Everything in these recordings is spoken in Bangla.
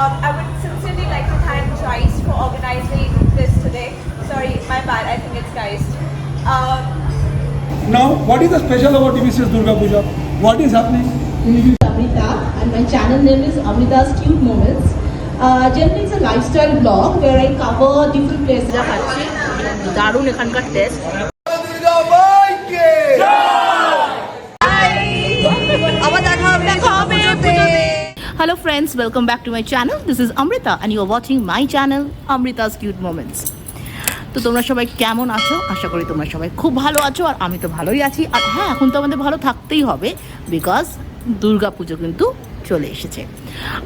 Um, I would sincerely like to thank Joyce for organizing this today. Sorry, my bad. I think it's Geist. Um, Now, what is the special about TVCS Durga Puja? What is happening? Amrita and my channel name is Amrita's Cute Moments. Uh, generally it's a lifestyle blog where I cover different places. যা খাচ্ছি দারুণ এখানকার taste friends welcome back to my channel this is Amrita and you are watching my channel Amrita's cute moments তো তোমরা সবাই কেমন আছো? আশা করি তোমরা সবাই খুব ভালো আছো আর আমি তো ভালোই আছি। আর হ্যাঁ এখন তো আমাদের ভালো থাকতেই হবে বিকজ দুর্গা পুজো কিন্তু চলে এসেছে।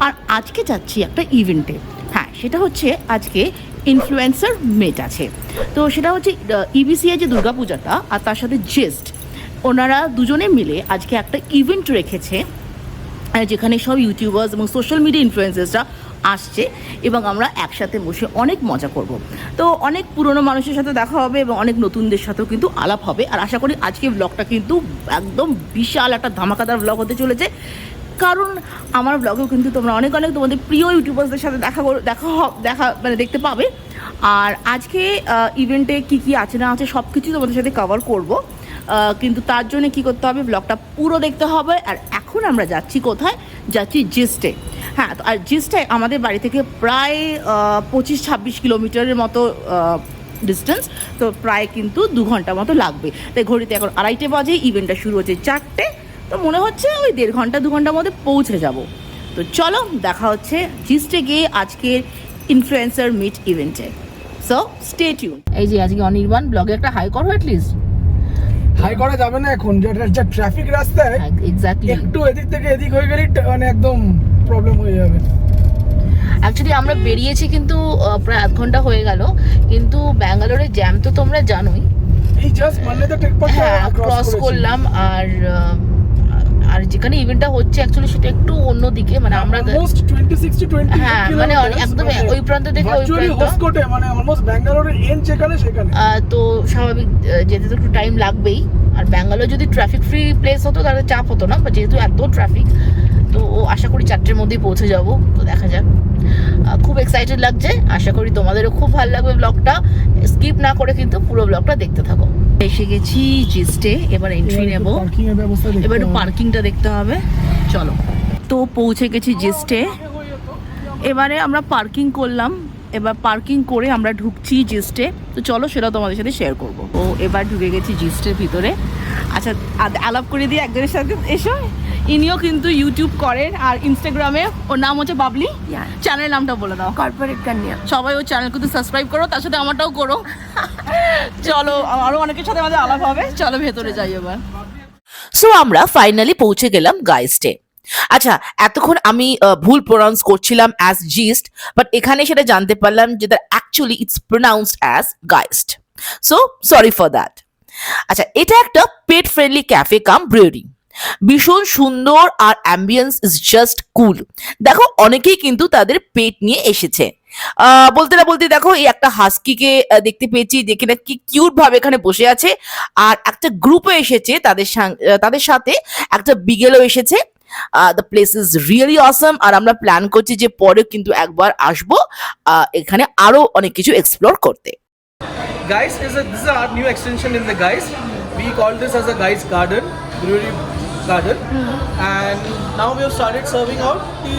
আর আজকে যাচ্ছি একটা ইভেন্টে হ্যাঁ সেটা হচ্ছে আজকে ইনফ্লুয়েন্সার মেট আছে। তো সেটা হচ্ছে ইবিসিআই যে দুর্গা পূজাটা আর তার সাথে জেস্ট ওনারা দুজনে মিলে আজকে একটা ইভেন্ট রেখেছে। যেখানে সব ইউটিউবার্স এবং সোশ্যাল মিডিয়া ইনফ্লুয়েন্সার্সরা আসছে এবং আমরা একসাথে বসে অনেক মজা করব। তো অনেক পুরনো মানুষের সাথে দেখা হবে এবং অনেক নতুনদের সাথেও কিন্তু আলাপ হবে। আর আশা করি আজকে ব্লগটা কিন্তু একদম বিশাল একটা ধামাকাদার ব্লগ হতে চলেছে। কারণ আমার ব্লগেও কিন্তু তোমরা অনেক অনেক তোমাদের প্রিয় ইউটিউবার্সদের সাথে দেখা দেখা দেখা মানে দেখতে পাবে। আর আজকে ইভেন্টে কি কি আছে না আছে সব কিছুই তোমাদের সাথে কভার করব। কিন্তু তার জন্য কি করতে হবে? ব্লগটা পুরো দেখতে হবে। আর এখন আমরা যাচ্ছি কোথায়? যাচ্ছি জিস্টে। হ্যাঁ তো আর জিস্টে আমাদের বাড়ি থেকে প্রায় পঁচিশ ছাব্বিশ কিলোমিটারের মতো ডিস্টেন্স তো প্রায় কিন্তু দু ঘণ্টা মতো লাগবে। তাই ঘড়িতে এখন আড়াইটে বাজে ইভেন্টটা শুরু হচ্ছে চারটে। তো মনে হচ্ছে ওই দেড় ঘণ্টা, দু ঘণ্টার মধ্যে পৌঁছে যাব। তো চলো, দেখা হচ্ছে জিস্টে গিয়ে আজকের ইনফ্লুয়েন্সার মিট ইভেন্টে সো স্টে টিউন এই যে আজকে অনির্বাণ ব্লগে একটা হাই করো অ্যাটলিস্ট হাই করা যাবে না এখন। যেটা যা ট্রাফিক রাস্তায় এক্স্যাক্টলি একটু এদিক থেকে এদিক হয়ে গেলে মানে একদম প্রবলেম হয়ে যাবে। অ্যাকচুয়ালি আমরা বেরিয়েছি কিন্তু প্রায় আধ ঘণ্টা হয়ে গেল। কিন্তু ব্যাঙ্গালোরের জ্যাম তো তোমরা জানোই। এই জাস্ট মানে তো ক্রস করলাম আর আর যেখানে ইভেন্টটা হচ্ছে অ্যাকচুয়ালি সেটা একটু অন্য দিকে মানে আমরা অলমোস্ট 26 টু 20 হ্যাঁ, মানে একদম ওই প্রান্ত থেকে ওই প্রান্ত। মানে অলমোস্ট ব্যাঙ্গালোরের এন্ড যেখানে সেখানে। আহ, তো স্বাভাবিক যেতে তো একটু টাইম লাগবেই। আর ব্যাঙ্গালোর যদি ট্রাফিক ফ্রি প্লেস হতো তাহলে চাপ হতো না বাট যেহেতু এত ট্রাফিক তো ও আশা করি চারটের মধ্যেই পৌঁছে যাব তো দেখা যাক। খুব এক্সাইটেড লাগছে আশা করি তোমাদেরও খুব ভালো লাগবে ব্লগটা স্কিপ না করে কিন্তু পুরো ব্লগটা দেখতে থাকো। এসে গেছি জিস্টে এবার এন্ট্রি নেব। এবার একটু পার্কিংটা দেখতে হবে। চলো। তো পৌঁছে গেছি জিস্টে এবারে আমরা পার্কিং করলাম। এবার পার্কিং করে আমরা ঢুকছি জিস্টে তো চলো সেটা তোমাদের সাথে শেয়ার করব। ও এবার ঢুকে গেছি জিস্টের ভিতরে। আচ্ছা আলাপ করে দিয়ে একজনের সাথে। এসো। ইনিও কিন্তু ইউটিউব করেন আর ইনস্টাগ্রামে ওর নাম হচ্ছে বাবলি। চ্যানেলের নামটা বলে দাও। কর্পোরেট কন্যা সবাই ওর চ্যানেল কিন্তু সাবস্ক্রাইব করো তার সাথে আমারটাও করো। চলো আরও অনেকের সাথে আমাদের আলাপ হবে। চলো ভেতরে যাই এবার। সো আমরা ফাইনালি পৌঁছে গেলাম গাইস্টে আচ্ছা এতক্ষণ আমি ভুল প্রোনাউন্স করছিলাম অ্যাজ জিস্ট বাট এখানে সেটা জানতে পারলাম যে that actually it's pronounced as geist so sorry for that আচ্ছা এটা একটা পেট ফ্রেন্ডলি ক্যাফে কাম ব্রিউরি ভীষণ সুন্দর আর অ্যাম্বিয়েন্স ইজ জাস্ট কুল দেখো অনেকেই কিন্তু তাদের পেট নিয়ে এসেছে। বলতে না বলতে দেখো এই একটা হাস্কিকে দেখতে পেয়েছি দেখে না কি কিউট ভাবে এখানে বসে আছে। আর একটা গ্রুপও এসেছে তাদের তাদের সাথে। একটা বিগেলও এসেছে। The place is really awesome আর আমরা প্ল্যান করছি যে পরে কিন্তু একবার আসব এখানে আরও অনেক কিছু এক্সপ্লোর করতে। Guys is a, this is our new extension in the Guys. We call this as a Guys Garden, garden, and now we have started serving out the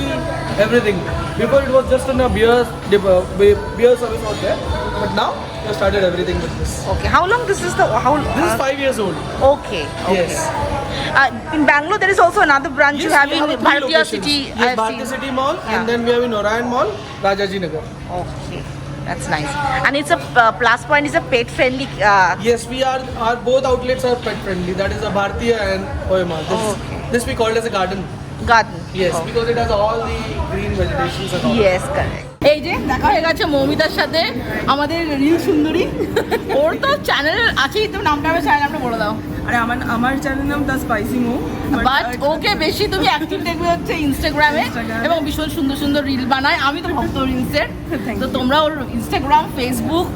everything. Before it was just in a beer uh, be- beer service out there, but now we have started everything with this. Okay, how long this is the how? This is uh, five years old. okay. okay. Yes. Uh, in Bangalore, there is also another branch you Yes, have we in have three Bharatiya. City, Yes, have Bharatiya. City Mall, Yeah. and then we have in Orion Mall, Rajaji Nagar. Okay, that's nice. And it's a uh, plus point is a pet friendly. Uh, Yes, we are. Our both outlets are pet friendly. That is a Bhartiya and Oyama. This, Okay. this we called as a garden. garden. Yes, Okay. because it has all the green vegetations and all. Yes, correct. এই যে দেখা হয়ে গেছে মৌমিতার সাথে আমাদের রিল সুন্দরী। ওর তো চ্যানেল আছেই তো নামটা হবে চ্যানেল নামটা বলে দাও। আরে আমার আমার চ্যানেল নাম the spicy Mo. But okay বেশি তুমি অ্যাক্টিভ দেখবে হচ্ছে ইনস্টাগ্রামে এবং ভীষণ সুন্দর সুন্দর রিল বানায়। আমি তো ভক্ত রিলসের তো তোমরা ওর ইনস্টাগ্রাম ফেসবুক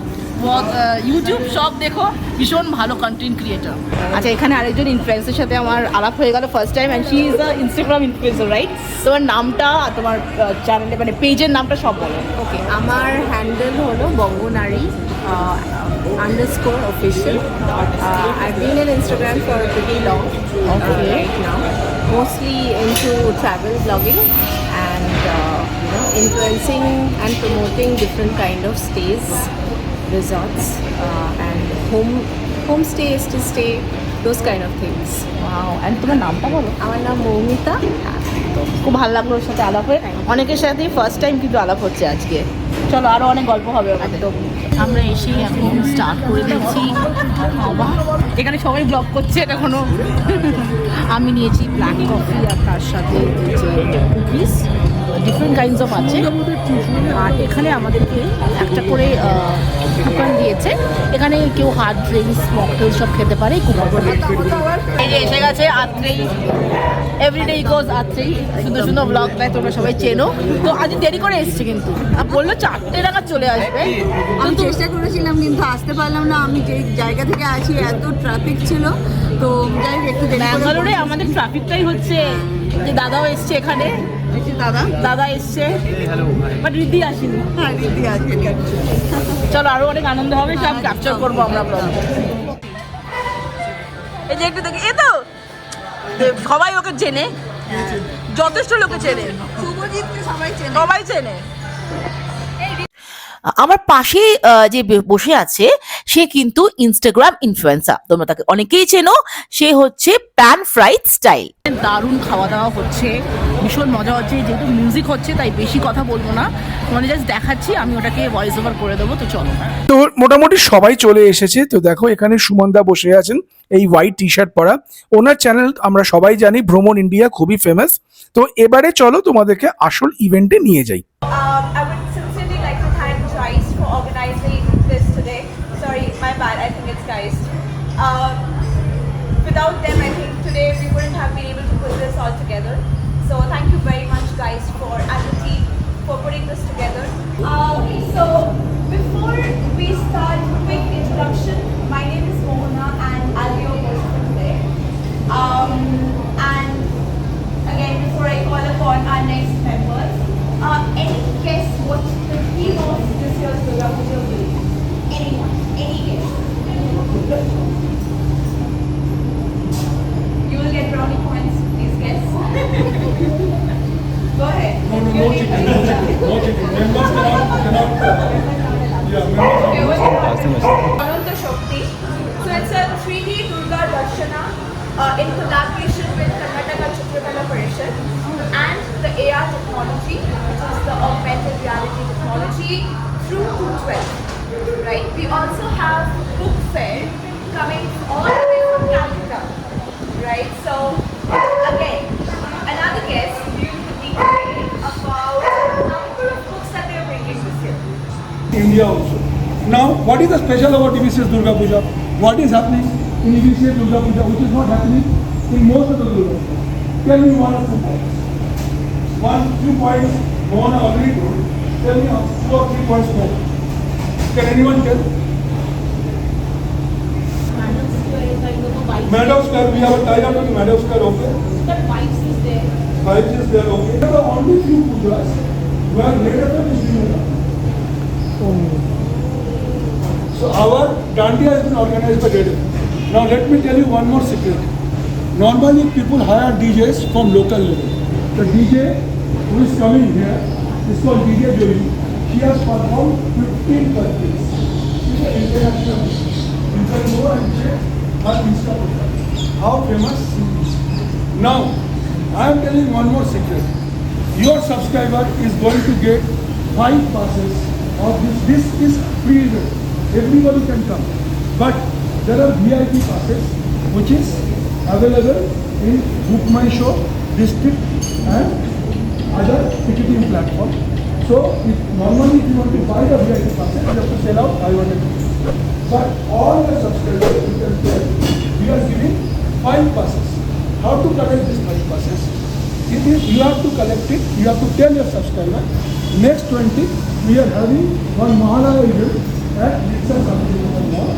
ইউটিউব সব দেখো ভীষণ ভালো কন্টেন্ট ক্রিয়েটার আচ্ছা এখানে আরেকজন ইনফ্লুয়েন্সের সাথে আমার আলাপ হয়ে গেল first time and she is the Instagram influencer right তোমার নামটা আর তোমার চ্যানেলে মানে পেজের নামটা সব বলো। ওকে আমার হ্যান্ডেল হলো Banganari underscore official I been in Instagram for pretty long Okay. right now. Mostly into travel blogging and uh, you know influencing and promoting different kind of stays. Resorts uh, and home homestays to stay those kind of things. Wow and তোমার নামটা বলো? আমার নাম মৌমিতা। তো খুব ভালো লাগল ওর সাথে আলাপ হয়ে। অনেকের সাথে ফার্স্ট টাইম কিন্তু আলাপ হচ্ছে আজকে। চলো আরও অনেক গল্প হবে আমরা এসেই এখন স্টার্ট করে বাবা, এখানে সবাই ব্লগ করছে এটা কোনো আমি নিয়েছি ব্ল্যাক কফি আর তার সাথে কুকিজ ডিফারেন্ট কাইন্ডস অফ আছে। আর এখানে আমাদেরকে একটা করে কুপন দিয়েছে। এখানে কেউ হার্ড ড্রিঙ্কস মকটেল সব খেতে পারে কুপন এসে গেছে আত্রেই। Everyday Echoes Atrai. সুন্দর সুন্দর ব্লগ দেয় তোমরা সবাই চেনো। তো আজ দেরি করে এসছে কিন্তু। আর বলল চারটে টাকা চলে আসবে। আমি চেষ্টা করেছিলাম কিন্তু আসতে পারলাম না। আমি যে জায়গা থেকে আছি এত ট্রাফিক ছিল। তো যাই একটু ব্যাঙ্গালোরে আমাদের ট্রাফিকটাই হচ্ছে যে দাদাও এসছে এখানে। দাদা। দাদা এসছে। বাট রিদ্ধি আসেনি। হ্যাঁ আছে চলো আরও অনেক আনন্দ হবে সব ক্যাপচার করব আমরা এই যে একটু দেখি এ তো! সবাই ওকে চেনে। যথেষ্ট লোকে চেনে। সবাই চেনে। সবাই চেনে। আমার পাশে যে বসে আছে সে কিন্তু ইনস্টাগ্রাম ইনফ্লুয়েন্সার তোমরা তাকে অনেকেই চেনো। সে হচ্ছে প্যান ফ্রাইড স্টাইল দারুণ খাওয়া দাওয়া হচ্ছে। ভীষণ মজা হচ্ছে যেহেতু মিউজিক হচ্ছে তাই বেশি কথা বলব না তোমাদের জাস্ট দেখাচ্ছি আমি ওটাকে ভয়েস ওভার করে দেবো তো চলো তো মোটামুটি সবাই চলে এসেছে তো দেখো এখানে সুমনদা বসে আছেন এই হোয়াইট টি শার্ট পরা ওনার চ্যানেল আমরা সবাই জানি ভ্রমণ ইন্ডিয়া খুবই ফেমাস তো এবারে চলো তোমাদেরকে আসল ইভেন্টে নিয়ে যাই Um. Sorry, my bad. I think it's. Um, without them, I so AR technology, which is the augmented reality technology through 212. Right. We also have book fair coming all the way from Calcutta. Right. So again, another be about the number. India also. Now, what is the special about EBCS Durga Puja? What is happening in EBCS Durga Puja, which is not happening in most of the Durga Puja? Tell me one or two points. One, two points, Mohan already told. Tell me uh, two or three points more. Can anyone tell? Madam Square, we have a tie-up with Madam Square, okay? Vibes is there, okay? There are only few pujas where Redafan is doing it. So our Dandiya has been organized by Redafan. Now let me tell you one more secret. Normally people hire DJs from local level. The DJ who is coming here is called DJ Jolie. She has performed 15 countries. She is an international. You can go and check her Insta profile. How famous she is. Now, I am telling one more secret. Your subscriber is going to get five passes of this. This is free. Everybody can come. But there are VIP passes which is available in Book My Show, District and other ticketing platform. So if normally if you want to buy the VIP passes, you have to sell out 500 rupees. But all the subscribers you can tell, we are giving five passes. How to collect these five passes? It is you have to collect it, you have to tell your subscriber, next 20, we are having one Mahalaya event at Nixon Communication Mall.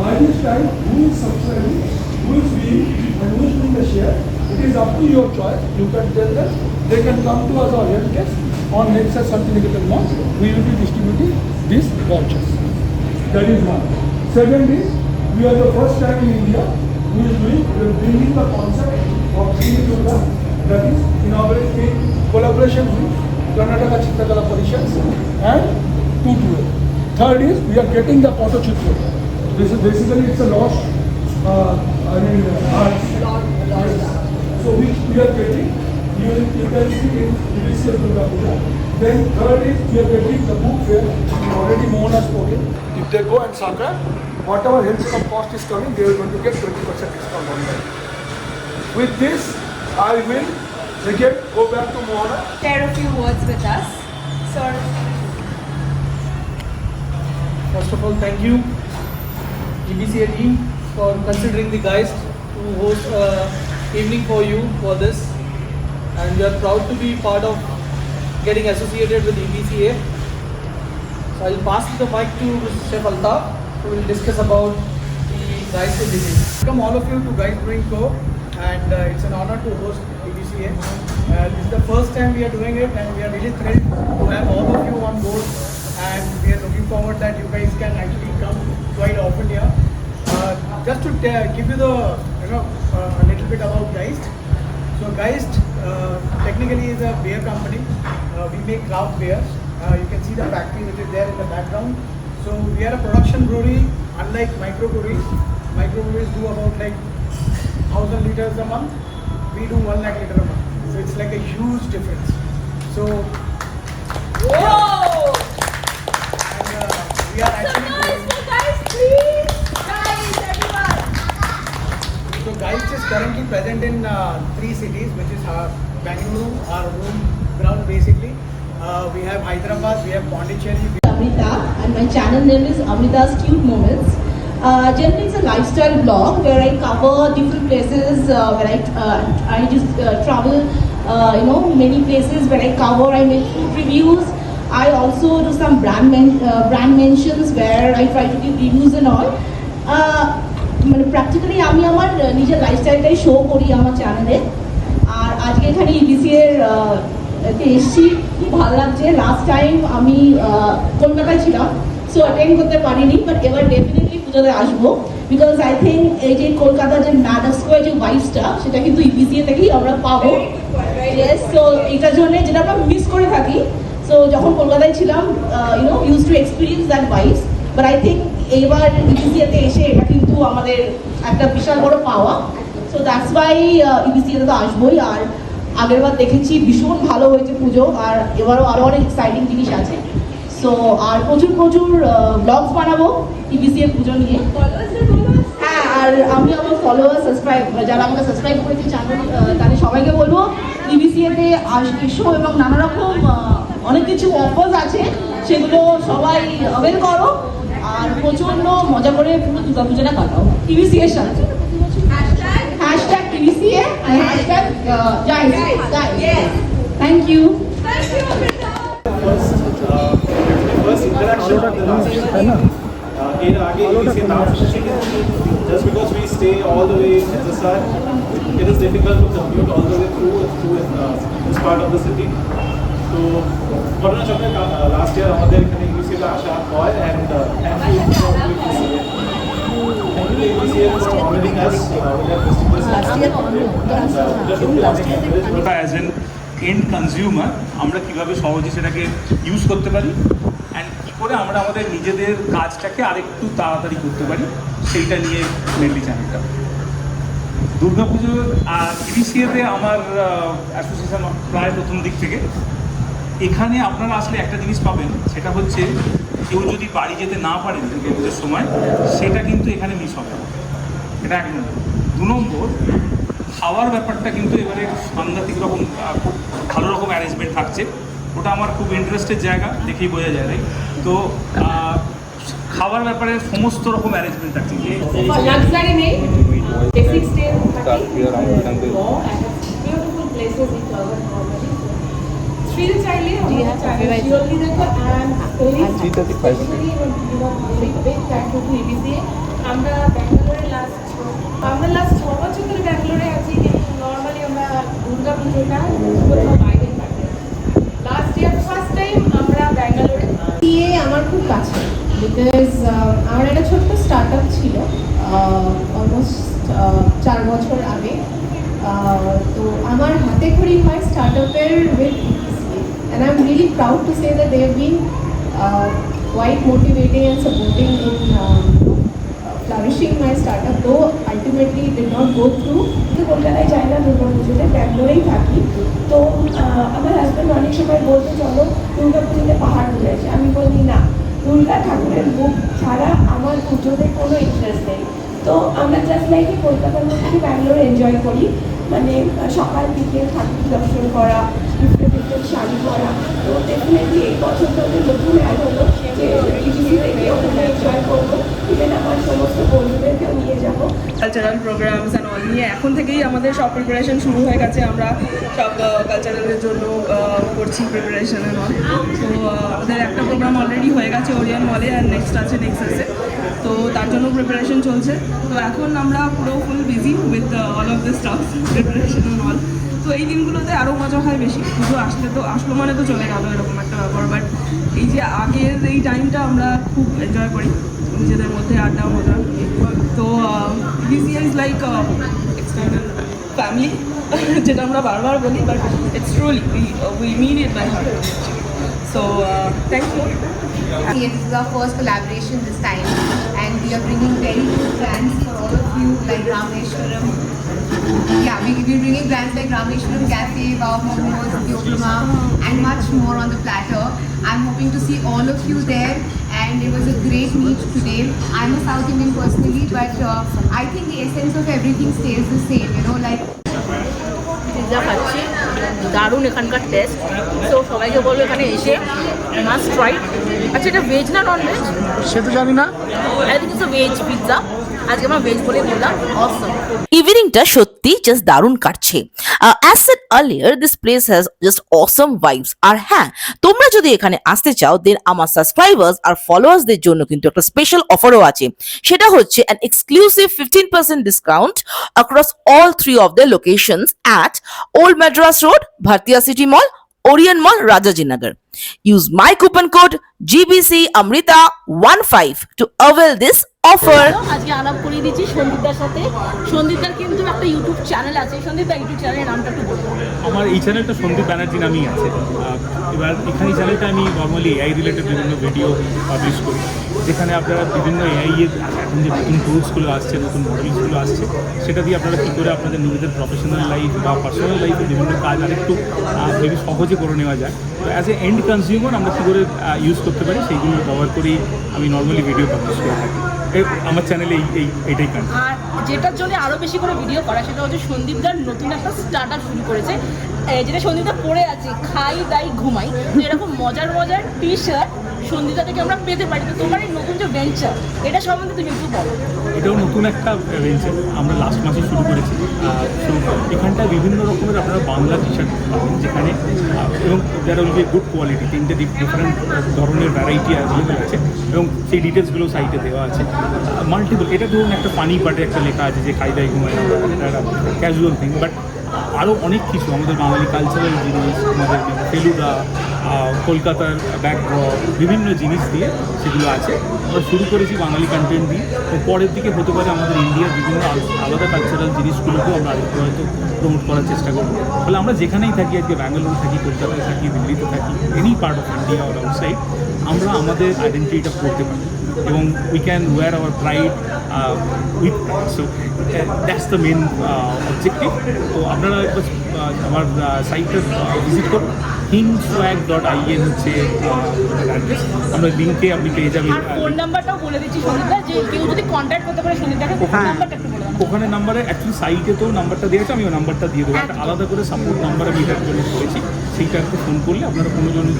By this time, who is subscribing, who is viewing, and who is doing the share, it is up to your choice. You can tell them, they can come to us or help desk on Nexus Certificate Mall. We will be distributing these vouchers. That is one. Second is, we are the first time in India who is doing, we are bringing the concept of Sri Durga, that is inaugurated in collaboration with Karnataka Chitrakala Parishad and Tutu. Third is, we are getting the Patochitra. This is basically, it's a lost, uh, I mean, uh, arts. Yes. So which we are getting, you will, you can see in Divisya Durga Puja. Then third is, we are getting the book fair, already Mohan has spoken. If they go and subscribe, whatever health checkup cost is coming, they are going to get twenty percent discount on that. With this, I will again go back to Mohana. Share a few words with us. Sir, First of all, thank you, EBCA team, for considering the guys to host a evening for you for this. And we are proud to be part of getting associated with EBCA. So I'll pass the mic to Chef Altaf, who will discuss about the in this. Welcome all of you to Guys Brewing Co. And uh, it's an honor to host EBCA. Uh, this is the first time we are doing it, and we are really thrilled to have all of you on board. And we are looking forward that you guys can actually come quite often here. Uh, just to te- give you the you know uh, bit about Geist. So Geist uh, technically is a beer company. Uh, we make craft beers. Uh, you can see the factory which is there in the background. So we are a production brewery, unlike microbreweries. Microbreweries do about like thousand liters a month. We do one lakh liter a month. So it's like a huge difference. So whoa! and uh, we are actually doing. guys, please! Guys, everyone! So Geist is currently present in uh, three cities, which is uh, Bangalore, our home ground basically. Uh, we have Hyderabad, we have Pondicherry, We Amrita and my channel name is Amrita's Cute Moments. Uh, generally, it's a lifestyle blog where I cover different places, uh, where I, uh, I just uh, travel, uh, you know, many places where I cover, I make food reviews. I also do some brand, men- uh, brand mentions where I try to give reviews and all. Uh, মানে প্র্যাকটিক্যালি আমি আমার নিজের লাইফস্টাইলটাই শো করি আমার চ্যানেলে আর আজকে এখানে ইবিসি এর এসেছি। খুব ভালো লাগছে। লাস্ট টাইম আমি কলকাতায় ছিলাম সো অ্যাটেন্ড করতে পারিনি বাট এবার ডেফিনেটলি পুজোতে আসব। বিকজ আই থিঙ্ক এই যে কলকাতার যে ম্যাডাম স্কোয়ার যে ভাইবসটা সেটা কিন্তু ইবিসিএ থেকেই আমরা পাবো। ইয়েস সো এটার জন্য যেটা আমরা মিস করে থাকি সো যখন কলকাতায় ছিলাম you know used to experience that vibes but I think এইবার ইবিসিএতে এসে এটা কিন্তু আমাদের একটা বিশাল বড় পাওয়া। সো দ্যাটস ওয়াই ইবিসিএতে তো আসবোই। আর আগেরবার দেখেছি, ভীষণ ভালো হয়েছে পুজো। আর এবারও আরও অনেক এক্সাইটিং জিনিস আছে। সো আর প্রচুর প্রচুর ব্লগস বানাবো ইবিসি পুজো নিয়ে। হ্যাঁ আর আমি আমার ফলোয়ার সাবস্ক্রাইব যারা আমাকে সাবস্ক্রাইব করেছে চ্যানেল তাদের সবাইকে বলব ইবিসি এতে এসো এবং নানা রকম অনেক কিছু অফার্স আছে। সেগুলো সবাই অবেল করো। আর প্রচণ্ড মজা করে পুরো দুর্গাপূজাটা কাটাও টিভিসি এর সাথে হ্যাশট্যাগ টিভিসি আর হ্যাশট্যাগ জয় থ্যাংক ইউ এর আগে এসে নাম just because we stay all the way in SSR, it is difficult to commute all the way through, through uh, this part of the city. তো ঘটনা চক্রে লাস্ট ইয়ার আমাদের এখানে ইউসিএল আসা হয় and thank you as an end consumer আমরা কীভাবে সহজে সেটাকে ইউজ করতে পারি? অ্যান্ড কী করে আমরা আমাদের নিজেদের কাজটাকে আরেকটু তাড়াতাড়ি করতে পারি? সেইটা নিয়ে মেনলি চ্যানেলটা দুর্গাপুজোর ইডিসিএতে আমার অ্যাসোসিয়েশন প্রায় প্রথম দিক থেকে। এখানে আপনারা আসলে একটা জিনিস পাবেন সেটা হচ্ছে কেউ যদি বাড়ি যেতে না পারেন দুর্গাপুজোর সময় সেটা কিন্তু এখানে মিস হবে। এটা এক নম্বর। দু নম্বর খাওয়ার ব্যাপারটা কিন্তু এবারে সাংঘাতিক রকম খুব ভালো রকম অ্যারেঞ্জমেন্ট থাকছে। ওটা আমার খুব ইন্টারেস্টের জায়গা দেখেই বোঝা যায় তাই তো খাওয়ার ব্যাপারে সমস্ত রকম অ্যারেঞ্জমেন্ট থাকছে। যে ফিল চাইলে শিওরলি দেখো আমরা ব্যাঙ্গালোরে লাস্ট আমরা লাস্ট ছ বছর ধরে ব্যাঙ্গালোরে আছি কিন্তু নর্মালি আমরা দুর্গা পুজোটা কোথাও বাইরে কাটাই লাস্ট ইয়ার ফার্স্ট টাইম আমরা ব্যাঙ্গালোরে দিয়ে আমার খুব কাছে বিকজ আমার একটা ছোট্ট স্টার্ট আপ ছিল অলমোস্ট চার বছর আগে। তো আমার হাতে খড়ি হয় স্টার্ট আপের with and I'm really proud to say that they have been uh, quite motivating and supporting in um, uh, flourishing my startup, though ultimately it did not go through. কলকাতায় যাই না দুর্গা পুজোতে ব্যাঙ্গালোরেই থাকি তো আমার হাজব্যান্ড অনেক সময় বলতে চলো দুর্গা পুজোতে পাহাড় ঘুরে আসি আমি বলি না দুর্গা ঠাকুরের বুক ছাড়া আমার পুজোতে কোনো ইন্টারেস্ট নেই। তো আমরা জাস্ট লাইক কলকাতার মধ্যে ব্যাঙ্গালোর এনজয় করি। মানে সকাল দিকে ঠাকুর দর্শন করা কালচারাল প্রোগ্রামস অ্যান্ড অল নিয়ে এখন থেকেই আমাদের সব প্রিপারেশন শুরু হয়ে গেছে। আমরা সব কালচারালের জন্য করছি প্রিপারেশন অ্যান্ড অল তো আমাদের একটা প্রোগ্রাম অলরেডি হয়ে গেছে ওরিয়ান মলে আর নেক্সট আছে নেক্সাসে তো তার জন্য প্রিপারেশন চলছে। তো এখন আমরা পুরো full busy with all of the stuff preparation and all তো এই দিনগুলোতে আরও মজা হয় বেশি। পুজো আসলে তো আসলো মানে তো চলে গেল এরকম একটা ব্যাপার। বাট এই যে আগের এই টাইমটা আমরা খুব এনজয় করি। নিজেদের মধ্যে আড্ডা মজা। তো BC is like external family যেটা আমরা বারবার বলি but it's truly we mean it by heart so thank you is our first collaboration this time, and we are bringing very good brands for all of you, like Rameshwaram. Yeah, we be bringing brands like Rameshwaram Cafe, Wow Momos, Yoklama, and much more on the platter. I'm hoping to see all of you there, and it was a great meet today. I'm a South Indian personally, but uh, I think the essence of everything stays the same. You know, like pizza খাচ্ছি দারুণ এখানকার টেস্ট তো সবাইকে বলব এখানে এসে মাস্ট ট্রাই আচ্ছা এটা ভেজ না নন ভেজ সে তো জানি না I think it's veg pizza আজকে আমরা ভেজ বলেই বললাম অসম ইভিনিংটা সত্যি জাস্ট দারুণ কাটছে। As said earlier this place has just awesome vibes আর হ্যাঁ তোমরা যদি এখানে আসতে চাও দেন আমার সাবস্ক্রাইবার্স আর ফলোয়ার্সদের জন্য কিন্তু একটা স্পেশাল অফারও আছে। সেটা হচ্ছে an exclusive fifteen percent discount across all three of the locations at Old Madras Road Bhartiya City Mall Orion Mall Rajajinagar use my coupon code gbc amrita 15 to avail this offer. আজকে আলাপ করিয়ে দিচ্ছি সন্দীপদার সাথে। সন্দীপদার কিন্তু একটা ইউটিউব চ্যানেল আছে। সন্দীপদার ইউটিউব চ্যানেলের নামটা একটু বলব আমার এই চ্যানেলটা সন্দীপ ব্যানার্জি নামেই আছে। এবার এখানে এই চ্যানেলটা আমি নর্মালি এআই রিলেটেড বিভিন্ন ভিডিও পাবলিশ করি। যেখানে আপনারা বিভিন্ন এআই এর এখন যে নতুন টুলসগুলো আসছে নতুন মডেলসগুলো আসছে সেটা দিয়ে আপনারা কী করে আপনাদের নিজেদের প্রফেশনাল লাইফ বা পার্সোনাল লাইফে বিভিন্ন কাজ আরেকটু মেবি সহজে করে নেওয়া যায়। তো অ্যাজ এ এন্ড কনজিউমার আমরা কী করে ইউজ করতে পারি সেইগুলো ব্যবহার করেই আমি নর্মালি ভিডিও পাবলিশ করে থাকি। আমার চ্যানেলে এই এইটাই কাজ আর যেটার জন্য আরও বেশি করে ভিডিও করা, সেটা হচ্ছে সন্দীপদার নতুন একটা স্টার্ট আপ শুরু করেছে। যেটা সন্দীপদা পড়ে আছে, খাই দাই ঘুমাই। এরকম মজার মজার টি শার্ট থেকে আমরা পেতে পারি। তোমার এই নতুন যে ভেঞ্চার এটা সম্বন্ধে তুমি একটু বলো। এটাও নতুন একটা ভেঞ্চার আমরা লাস্ট মাসে শুরু করেছি। এখানটায় বিভিন্ন রকমের আপনারা বাংলা টি শার্ট পাবেন, যেখানে এবং যারা উইল গুড কোয়ালিটি তিনটে ডিফারেন্ট ধরনের ভ্যারাইটি অ্যাভেলেবেল আছে, এবং সেই ডিটেলসগুলো সাইটে দেওয়া আছে। মাল্টিপল এটা ধরুন একটা পানি পাটে একটা লেখা আছে যে কায়দায় ঘুমায় একটা ক্যাজুয়াল থিং বাট আরও অনেক কিছু, আমাদের বাঙালি কালচারাল জিনিস, আমাদের ফেলুদা কলকাতার ব্যাকড্রপ বিভিন্ন জিনিস দিয়ে সেগুলো আছে। আমরা শুরু করেছি বাঙালি কন্টেন্ট দিয়ে তো পরের দিকে হতে পারে আমাদের ইন্ডিয়ার বিভিন্ন আলাদা কালচারাল জিনিসগুলোকেও আমরা আরেকটু হয়তো প্রমোট করার চেষ্টা করব। ফলে আমরা যেখানেই থাকি, আজকে ব্যাঙ্গালোর থাকি, কলকাতায় থাকি, দিল্লিতে থাকি any part of India or outside আমরা আমাদের আইডেন্টিটিটা করতে পারি। এবং we can wear our pride with pride so that's the main objective তো আপনারা আহ, আমার সাইটটা ভিজিট করুন. হিংসোয়াগ ডট আইএন হচ্ছে আমরা লিঙ্কে আপনি পেয়ে যাবেন আর ফোন নাম্বারটাও বলে দিচ্ছি সন্দীপদা যে কেউ যদি কন্ট্যাক্ট করতে পারে সন্দীপদাকে ফোন। নাম্বারটা একটু বলে ওখানে নাম্বারে অ্যাকচুয়ালি সাইটে তো নাম্বারটা দিয়েছে আমি ওই নাম্বারটা দিয়ে দেবো। একটা আলাদা করে সাপোর্ট নাম্বার আমি এটার জন্য করেছি সেইটাতে ফোন করলে আপনারা কোনো জনের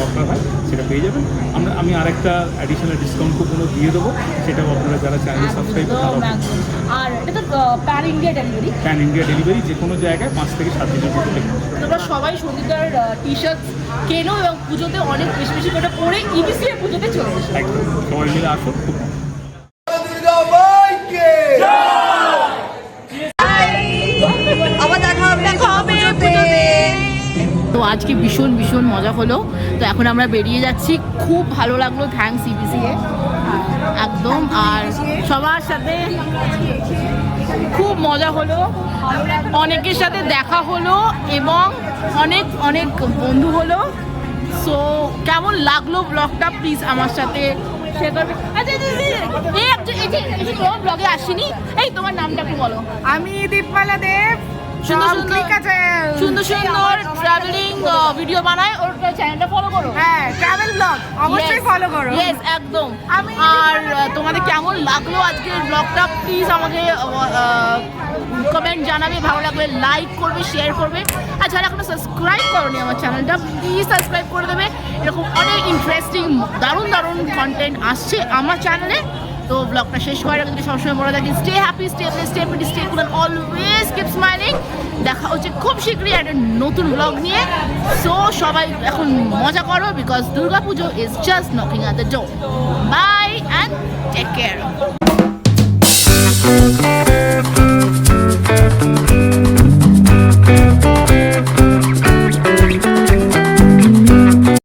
দরকার হয় সেটা পেয়ে যাবেন। আমরা আমি আরেকটা অ্যাডিশনাল ডিসকাউন্ট কুপনও দিয়ে দেবো সেটাও আপনারা যারা চ্যানেল সাবস্ক্রাইব আর এটা তো pan India delivery pan India delivery যে কোনো জায়গায় পাঁচ থেকে সাত দিনের মধ্যে। তোমরা সবাই সঙ্গীতার টি শার্ট কেনো এবং পুজোতে অনেক বেশি বেশি করে পরে ইবিসি এর পুজোতে চলে। একদম। সবাই মিলে আসুন খুব আজকে ভীষণ ভীষণ মজা হলো। তো এখন আমরা বেরিয়ে যাচ্ছি। খুব ভালো লাগল থ্যাংকস এ। একদম আর সবার সাথে খুব মজা হলো। অনেকের সাথে দেখা হলো এবং অনেক অনেক বন্ধু হলো। সো কেমন লাগল ব্লগটা প্লিজ আমার সাথে আচ্ছা আচ্ছা, আচ্ছা, ব্লগে আসিনি। এই তোমার নামটা কি বলো। আমি দীপমালা দেব। সুন্দর সুন্দর সুন্দর ট্রাভেলিং ভিডিও বানায়। ওর চ্যানেলটা ফলো করো। হ্যাঁ ট্রাভেল ব্লগ ইয়েস একদম। আর তোমাদের কেমন লাগল আজকের ব্লগটা প্লিজ আমাকে কমেন্ট জানাবে। ভালো লাগলে লাইক করবে শেয়ার করবে। আর যারা এখনও সাবস্ক্রাইব করোনি আমার চ্যানেলটা প্লিজ সাবস্ক্রাইব করে দেবে। এরকম অনেক ইন্টারেস্টিং দারুণ দারুণ কন্টেন্ট আসছে আমার চ্যানেলে তো ব্লগটা শেষ করার কিন্তু সবসময় মনে রাখি stay happy stay stay happy stay cool always keep smiling দেখা হচ্ছে খুব শীঘ্রই একটা নতুন ব্লগ নিয়ে। সো সবাই এখন মজা করো because Durga Pujo is just knocking at the door bye and take care